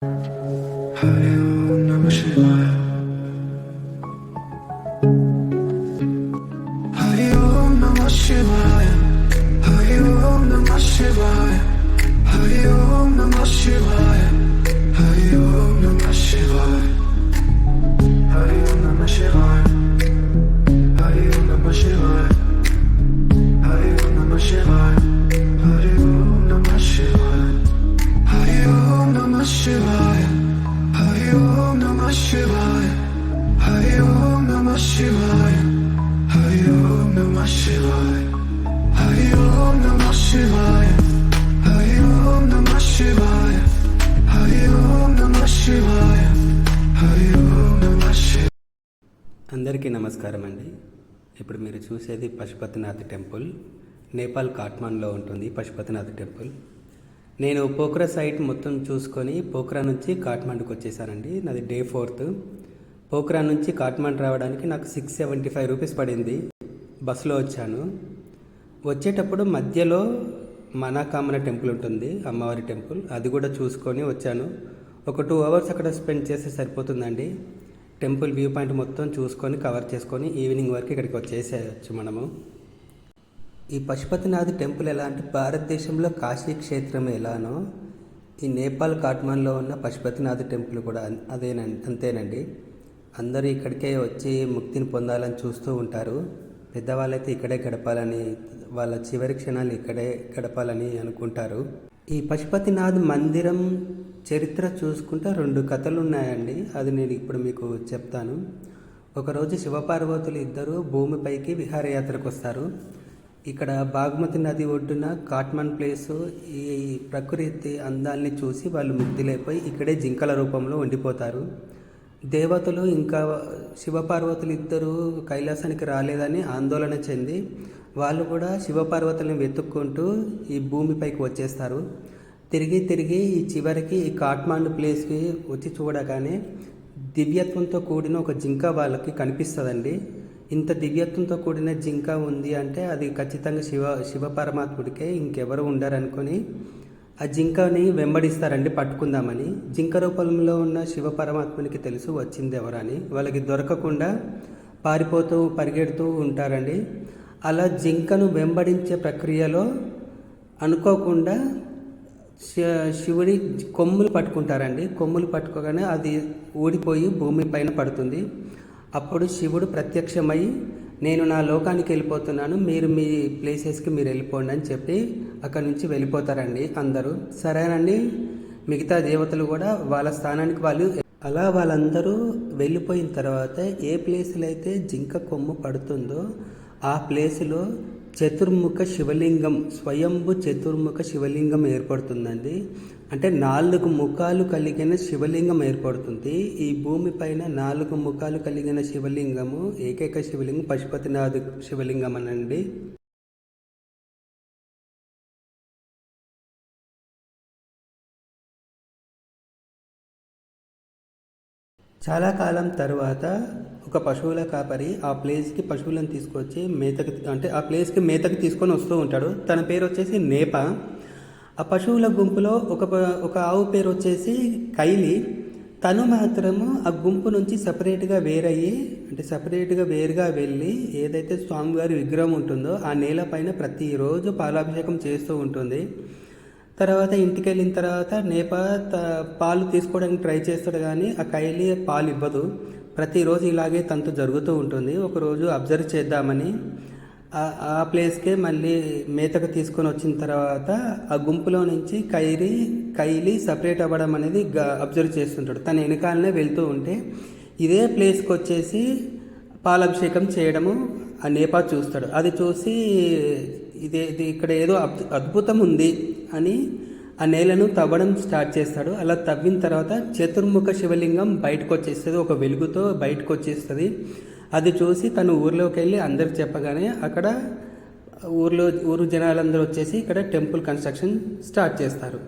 还有那么ま爱。శివాయ హరి ఓం నమ శివాయ హరి ఓం నమ శివాయ హరి ఓం నమ అందరికీ నమస్కారం అండి. ఇప్పుడు మీరు చూసేది పశుపతినాథ్ టెంపుల్. నేపాల్ కాట్మాండ్లో ఉంటుంది పశుపతినాథ్ టెంపుల్. నేను పోఖ్రా సైట్ మొత్తం చూసుకొని పోఖ్రా నుంచి కాట్మాండ్కి వచ్చేసానండి. నాది డే ఫోర్త్. పోఖ్రా నుంచి కాట్మాండ్ రావడానికి నాకు సిక్స్ సెవెంటీ ఫైవ్ రూపీస్ పడింది. బస్సులో వచ్చాను. వచ్చేటప్పుడు మధ్యలో మనాకామన టెంపుల్ ఉంటుంది అమ్మవారి టెంపుల్. అది కూడా చూసుకొని వచ్చాను. ఒక టూ అవర్స్ అక్కడ స్పెండ్ చేస్తే సరిపోతుందండి. టెంపుల్ వ్యూ పాయింట్ మొత్తం చూసుకొని కవర్ చేసుకొని ఈవినింగ్ వరకు ఇక్కడికి వచ్చేసేయచ్చు మనము. ఈ పశుపతినాథ్ టెంపుల్ ఎలా అంటే భారతదేశంలో కాశీ క్షేత్రం ఎలానో ఈ నేపాల్ కాట్మాన్లో ఉన్న పశుపతినాథ్ టెంపుల్ కూడా అదేనండి అంతేనండి. అందరూ ఇక్కడికే వచ్చి ముక్తిని పొందాలని చూస్తూ ఉంటారు. పెద్దవాళ్ళైతే ఇక్కడే గడపాలని వాళ్ళ చివరి క్షణాలు ఇక్కడే గడపాలని అనుకుంటారు. ఈ పశుపతినాథ్ మందిరం చరిత్ర చూసుకుంటే రెండు కథలు ఉన్నాయండి అది నేను ఇప్పుడు మీకు చెప్తాను. ఒకరోజు శివపార్వతులు ఇద్దరు భూమిపైకి విహారయాత్రకు వస్తారు ఇక్కడ బాగ్మతి నది ఒడ్డున కాట్మన్ ప్లేస్. ఈ ప్రకృతి అందాల్ని చూసి వాళ్ళు ముగ్ధులైపోయి ఇక్కడే జింకల రూపంలో ఉండిపోతారు. దేవతలు ఇంకా శివపార్వతులు ఇద్దరు కైలాసానికి రాలేదని ఆందోళన చెంది వాళ్ళు కూడా శివపార్వతులను వెతుక్కుంటూ ఈ భూమిపైకి వచ్చేస్తారు. తిరిగి తిరిగి ఈ చివరికి ఈ కాట్మాండు ప్లేస్కి వచ్చి చూడగానే దివ్యత్వంతో కూడిన ఒక జింక వాళ్ళకి కనిపిస్తుందండి. ఇంత దివ్యత్వంతో కూడిన జింక ఉంది అంటే అది ఖచ్చితంగా శివ శివ పరమాత్ముడికే ఇంకెవరు ఉండరనుకొని ఆ జింకని వెంబడిస్తారండి పట్టుకుందామని. జింక రూపంలో ఉన్న శివ పరమాత్మునికి తెలుసు వచ్చింది ఎవరని. వాళ్ళకి దొరకకుండా పారిపోతూ పరిగెడుతూ ఉంటారండి. అలా జింకను వెంబడించే ప్రక్రియలో అనుకోకుండా శివుడి కొమ్ములు పట్టుకుంటారండి. కొమ్ములు పట్టుకోగానే అది ఊడిపోయి భూమి పైన పడుతుంది. అప్పుడు శివుడు ప్రత్యక్షమై నేను నా లోకానికి వెళ్ళిపోతున్నాను మీరు మీ ప్లేసెస్కి మీరు వెళ్ళిపోండి అని చెప్పి అక్కడి నుంచి వెళ్ళిపోతారండి అందరూ. సరేనండి. మిగతా దేవతలు కూడా వాళ్ళ స్థానానికి వాళ్ళు అలా వాళ్ళందరూ వెళ్ళిపోయిన తర్వాత ఏ ప్లేస్లో అయితే జింక కొమ్ము పడుతుందో ఆ ప్లేసులో చతుర్ముఖ శివలింగం స్వయంభు చతుర్ముఖ శివలింగం ఏర్పడుతుందండి. అంటే నాలుగు ముఖాలు కలిగిన శివలింగం ఏర్పడుతుంది. ఈ భూమి పైన నాలుగు ముఖాలు కలిగిన శివలింగము ఏకైక శివలింగం పశుపతినాథ్ శివలింగం అనండి. చాలా కాలం తర్వాత ఒక పశువుల కాపరి ఆ ప్లేస్కి పశువులను తీసుకొచ్చి మేతకి అంటే ఆ ప్లేస్కి మేతకి తీసుకొని వస్తూ ఉంటాడు. తన పేరు వచ్చేసి నేప. ఆ పశువుల గుంపులో ఒక ప- ఒక ఆవు పేరు వచ్చేసి కైలి. తను మాత్రము ఆ గుంపు నుంచి సపరేట్గా వేరయ్యి అంటే సపరేట్గా వేరుగా వెళ్ళి ఏదైతే స్వామివారి విగ్రహం ఉంటుందో ఆ నేల పైన ప్రతిరోజు పాలాభిషేకం చేస్తూ ఉంటుంది. తర్వాత ఇంటికి వెళ్ళిన తర్వాత నేప త- పాలు తీసుకోవడానికి ట్రై చేస్తాడు కానీ ఆ కైలి పాలు ఇవ్వదు ప్రతిరోజు ఇలాగే తనతో జరుగుతూ ఉంటుంది. ఒకరోజు అబ్జర్వ్ చేద్దామని ఆ- ప్లేస్కే మళ్ళీ మేతకు తీసుకొని వచ్చిన తర్వాత ఆ గుంపులో నుంచి కైరి కైలి సపరేట్ అవ్వడం అనేది అబ్జర్వ్ చేస్తుంటాడు. తన వెనకాలనే వెళ్తూ ఉంటే ఇదే ప్లేస్కి వచ్చేసి పాలాభిషేకం చేయడము ఆ నేపా చూస్తాడు. అది చూసి ఇదే ఇది ఇక్కడ ఏదో అద్భు- అద్భుతం ఉంది అని ఆ నేలను తవ్వడం స్టార్ట్ చేస్తాడు. అలా తవ్విన తర్వాత చతుర్ముఖ శివలింగం బయటకు వచ్చేస్తుంది ఒక వెలుగుతో బయటకు వచ్చేస్తుంది అది చూసి తను ఊర్లోకి వెళ్ళి అందరు చెప్పగానే అక్కడ ఊర్లో ఊరు జనాలందరూ వచ్చేసి ఇక్కడ టెంపుల్ కన్స్ట్రక్షన్ స్టార్ట్ చేస్తారు.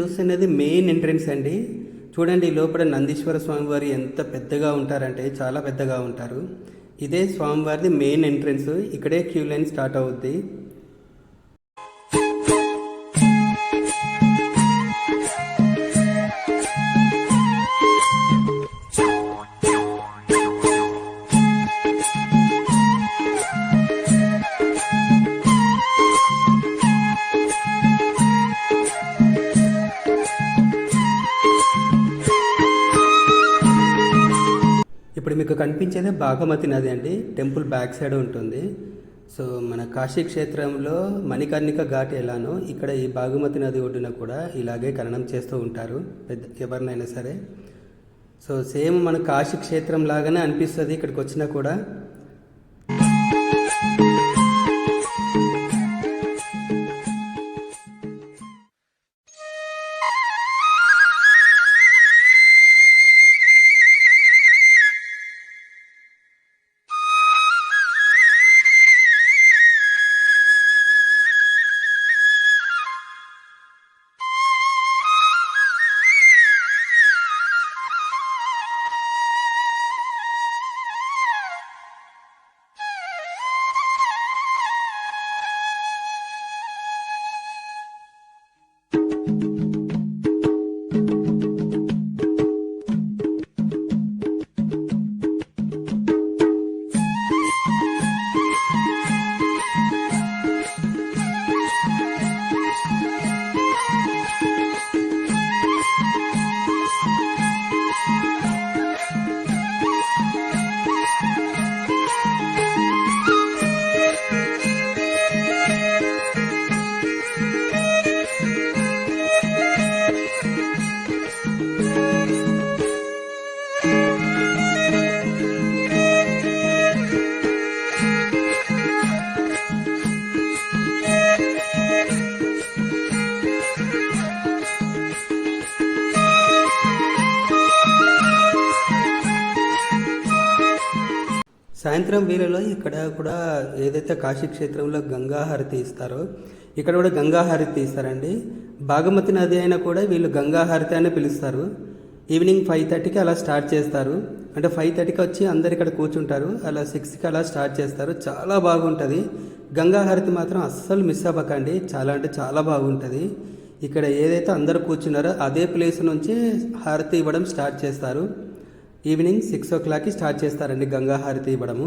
చూస్తున్నది మెయిన్ ఎంట్రన్స్ అండి. చూడండి లోపల నందీశ్వర స్వామివారు ఎంత పెద్దగా ఉంటారంటే చాలా పెద్దగా ఉంటారు. ఇదే స్వామివారిది మెయిన్ ఎంట్రన్స్ ఇక్కడే క్యూ లైన్ స్టార్ట్ అవుద్ది. మీకు కనిపించేదే బాగమతి నది అండి. టెంపుల్ బ్యాక్ సైడ్ ఉంటుంది. సో మన కాశీ క్షేత్రంలో మణికర్ణిక ఘాట్ ఎలానో ఇక్కడ ఈ బాగుమతి నది ఒడ్డున కూడా ఇలాగే ఖననం చేస్తూ ఉంటారు. పెద్ద ఎవరినైనా సరే. సో సేమ్ మన కాశీ క్షేత్రం లాగానే అనిపిస్తుంది. ఇక్కడికి వచ్చినా కూడా సాయంత్రం వేళలో ఇక్కడ కూడా ఏదైతే కాశీ క్షేత్రంలో గంగాహారతి ఇస్తారో ఇక్కడ కూడా గంగాహారతి ఇస్తారండి బాగమతి నది అయినా కూడా వీళ్ళు గంగాహారతి అని పిలుస్తారు. ఈవినింగ్ ఫైవ్ థర్టీకి అలా స్టార్ట్ చేస్తారు. అంటే ఫైవ్ థర్టీకి వచ్చి అందరు ఇక్కడ కూర్చుంటారు. అలా సిక్స్కి అలా స్టార్ట్ చేస్తారు. చాలా బాగుంటుంది. గంగాహారతి మాత్రం అస్సలు మిస్ అవ్వకండి. చాలా అంటే చాలా బాగుంటుంది. ఇక్కడ ఏదైతే అందరు కూర్చున్నారో అదే ప్లేస్ నుంచి హారతి ఇవ్వడం స్టార్ట్ చేస్తారు. ఈవినింగ్ సిక్స్ ఓ క్లాక్కి స్టార్ట్ చేస్తారండి గంగాహారతి ఇవ్వడము.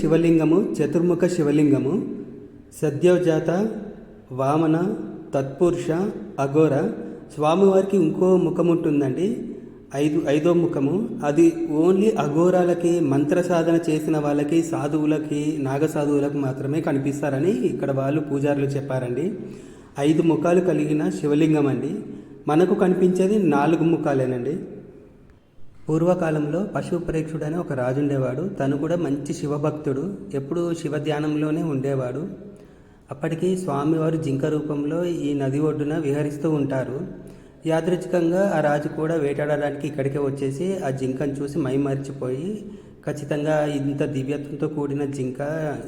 శివలింగము చతుర్ముఖ శివలింగము సద్యోజాత వామన తత్పురుష అఘోర. స్వామివారికి ఇంకో ముఖం ఉంటుందండి ఐదు ఐదో ముఖము. అది ఓన్లీ అఘోరాలకి మంత్ర సాధన చేసిన వాళ్ళకి సాధువులకి నాగ సాధువులకు మాత్రమే కనిపిస్తారని ఇక్కడ వాళ్ళు పూజారులు చెప్పారండి. ఐదు ముఖాలు కలిగిన శివలింగం అండి మనకు కనిపించేది నాలుగు ముఖాలేనండి. పూర్వకాలంలో పశు ప్రేక్షుడు అని ఒక రాజు ఉండేవాడు తను కూడా మంచి శివభక్తుడు. ఎప్పుడూ శివ ధ్యానంలోనే ఉండేవాడు. అప్పటికి స్వామివారు జింక రూపంలో ఈ నది ఒడ్డున విహరిస్తూ ఉంటారు. యాదృచ్ఛికంగా ఆ రాజు కూడా వేటాడడానికి ఇక్కడికే వచ్చేసి ఆ జింకను చూసి మైమరిచిపోయి ఖచ్చితంగా ఇంత దివ్యత్వంతో కూడిన జింక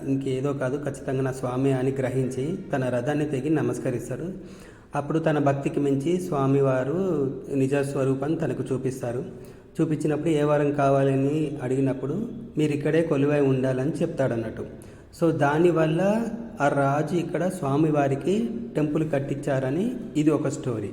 ఇంకేదో కాదు ఖచ్చితంగా నా స్వామి అని గ్రహించి తన రథాన్ని తెగి నమస్కరిస్తారు. అప్పుడు తన భక్తికి మించి స్వామివారు నిజ తనకు చూపిస్తారు. చూపించినప్పుడు ఏ వారం కావాలని అడిగినప్పుడు మీరు ఇక్కడే కొలువై ఉండాలని చెప్తాడన్నట్టు. సో దానివల్ల ఆ రాజు ఇక్కడ స్వామివారికి టెంపుల్ కట్టించారని ఇది ఒక స్టోరీ.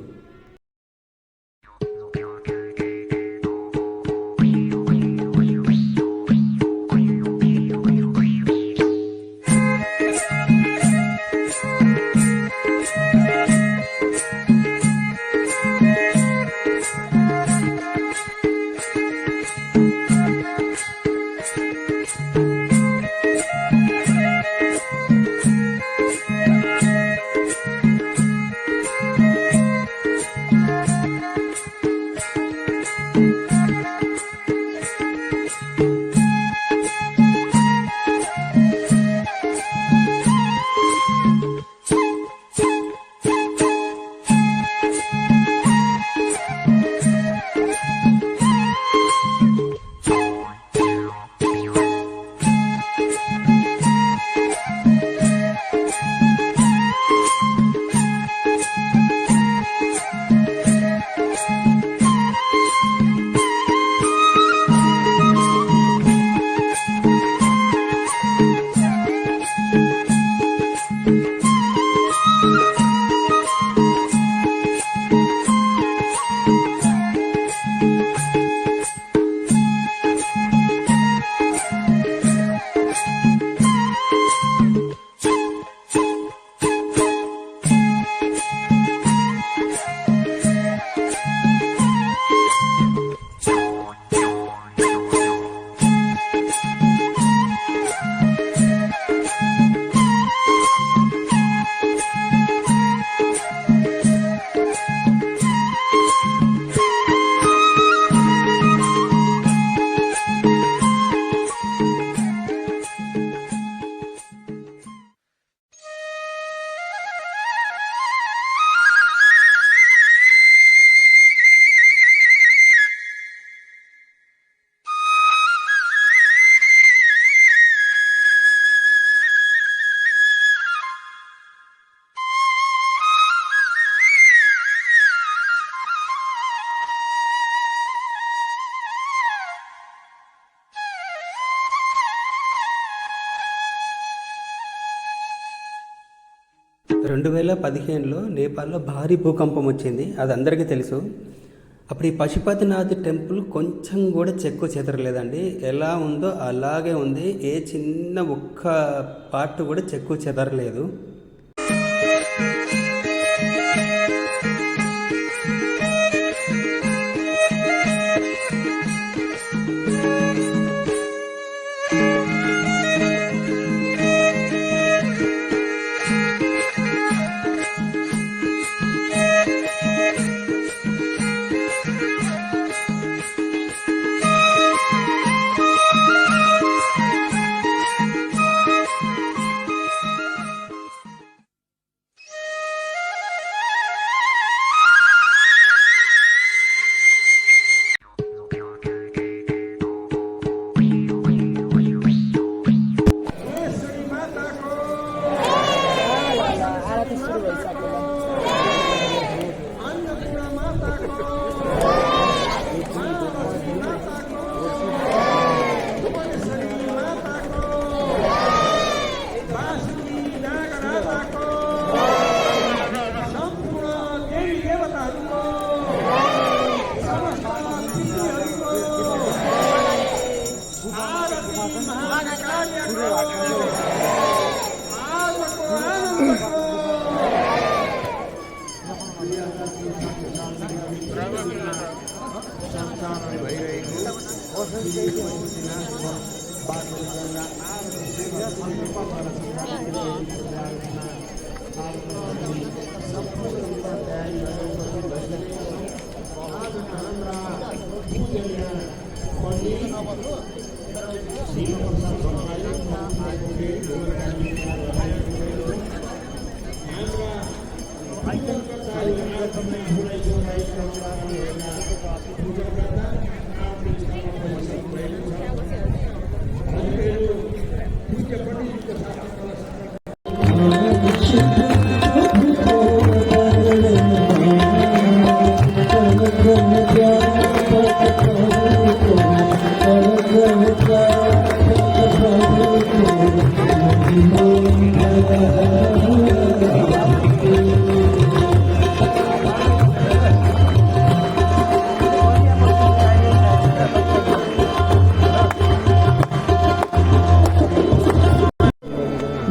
రెండు వేల పదిహేనులో నేపాల్లో భారీ భూకంపం వచ్చింది. అది అందరికీ తెలుసు. అప్పుడు ఈ పశుపతినాథ్ టెంపుల్ కొంచెం కూడా చెక్కు చెదరలేదండి. ఎలా ఉందో అలాగే ఉంది. ఏ చిన్న ఒక్క పార్ట్ కూడా చెక్కు చెదరలేదు.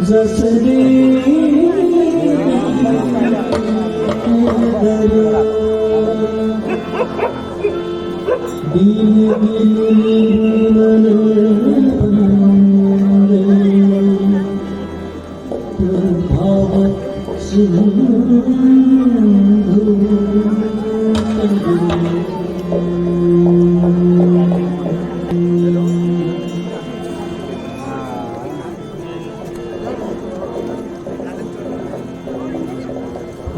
जसरी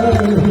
Hallelujah.